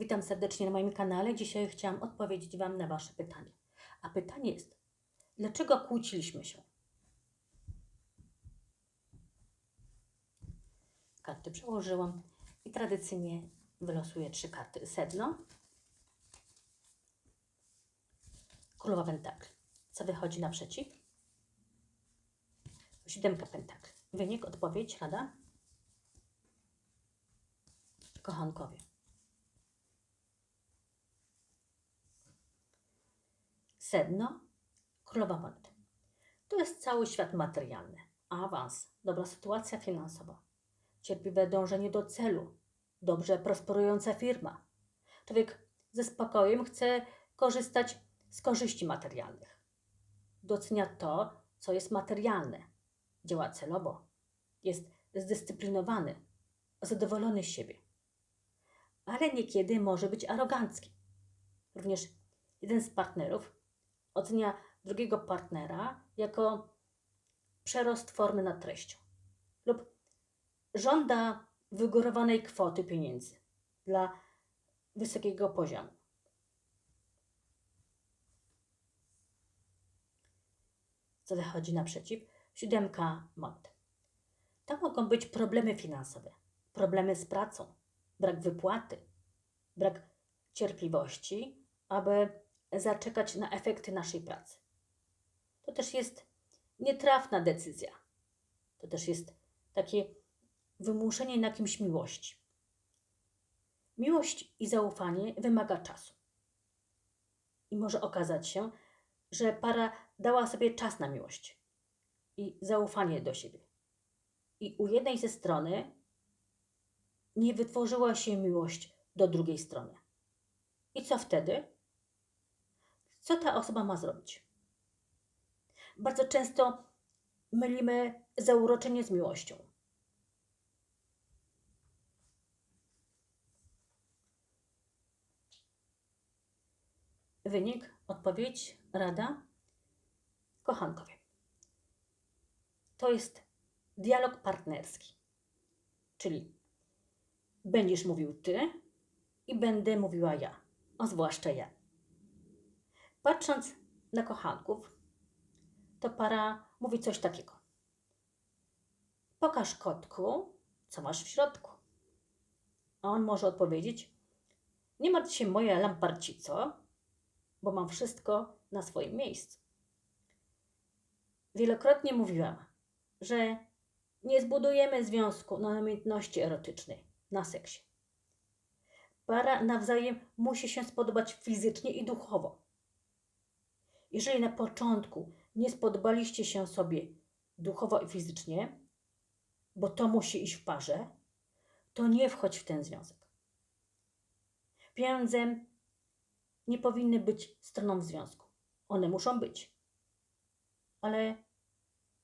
Witam serdecznie na moim kanale. Dzisiaj chciałam odpowiedzieć Wam na Wasze pytanie. A pytanie jest, dlaczego kłóciliśmy się? Karty przełożyłam i tradycyjnie wylosuję trzy karty. Sedno, Królowa Pentakli. Co wychodzi naprzeciw? Siódemka Pentakli. Wynik, odpowiedź, rada? Kochankowie. Sedno, królowa monet. To jest cały świat materialny, awans, dobra sytuacja finansowa, cierpliwe dążenie do celu, dobrze prosperująca firma. Człowiek ze spokojem chce korzystać z korzyści materialnych. Docenia to, co jest materialne. Działa celowo. Jest zdyscyplinowany, zadowolony z siebie. Ale niekiedy może być arogancki. Również jeden z partnerów ocenia drugiego partnera jako przerost formy nad treścią lub żąda wygórowanej kwoty pieniędzy dla wysokiego poziomu. Co wychodzi naprzeciw? Siódemka monet. To mogą być problemy finansowe, problemy z pracą, brak wypłaty, brak cierpliwości, aby zaczekać na efekty naszej pracy. To też jest nietrafna decyzja. To też jest takie wymuszenie na kimś miłości. Miłość i zaufanie wymaga czasu. I może okazać się, że para dała sobie czas na miłość i zaufanie do siebie. I u jednej ze strony nie wytworzyła się miłość do drugiej strony. I co wtedy? Co ta osoba ma zrobić? Bardzo często mylimy zauroczenie z miłością. Wynik, odpowiedź, rada. Kochankowie. To jest dialog partnerski. Czyli będziesz mówił ty i będę mówiła ja, a zwłaszcza ja. Patrząc na kochanków, to para mówi coś takiego. Pokaż kotku, co masz w środku. A on może odpowiedzieć: Nie martw się, moja lamparcico, bo mam wszystko na swoim miejscu. Wielokrotnie mówiłam, że nie zbudujemy związku na namiętności erotycznej, na seksie. Para nawzajem musi się spodobać fizycznie i duchowo. Jeżeli na początku nie spodobaliście się sobie duchowo i fizycznie, bo to musi iść w parze, to nie wchodź w ten związek. Pieniądze nie powinny być stroną w związku. One muszą być, ale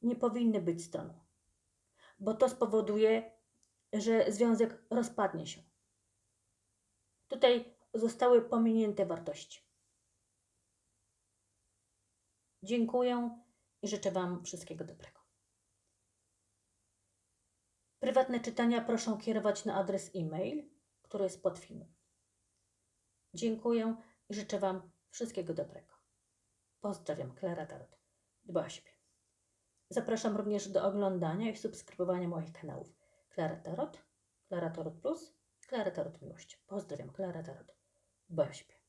nie powinny być stroną, bo to spowoduje, że związek rozpadnie się. Tutaj zostały pominięte wartości. Dziękuję i życzę Wam wszystkiego dobrego. Prywatne czytania proszę kierować na adres e-mail, który jest pod filmem. Dziękuję i życzę Wam wszystkiego dobrego. Pozdrawiam, Klara Tarot. Dba o siebie. Zapraszam również do oglądania i subskrybowania moich kanałów. Klara Tarot, Klara Tarot Plus, Klara Tarot Miłość. Pozdrawiam, Klara Tarot. Dba o siebie.